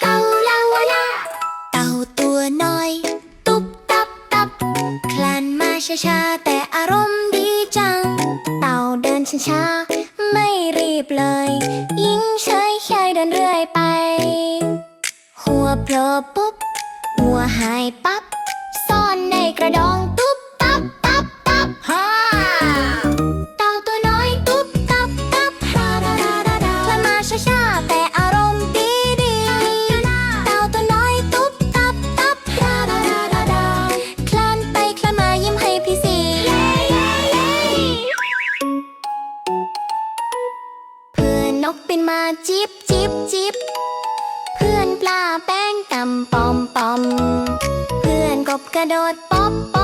เต่าลาวลาเต่าตัวน้อย ตุบตับตับ คลานมาช้าๆแต่อารมณ์ดีจัง เต่าเดินช้าๆไม่รีบเลย ยิ่งเฉยเฉยเดินเรื่อยไป หัวโผล่ปุ๊บ หัวหายปั๊บ ซ่อนในกระดอง เพื่อนนกเป็นมาจิบจิบจิบเพื่อนปลาแป้งตำปอมปอม เพื่อนกบกระโดดป๊อปป๊อ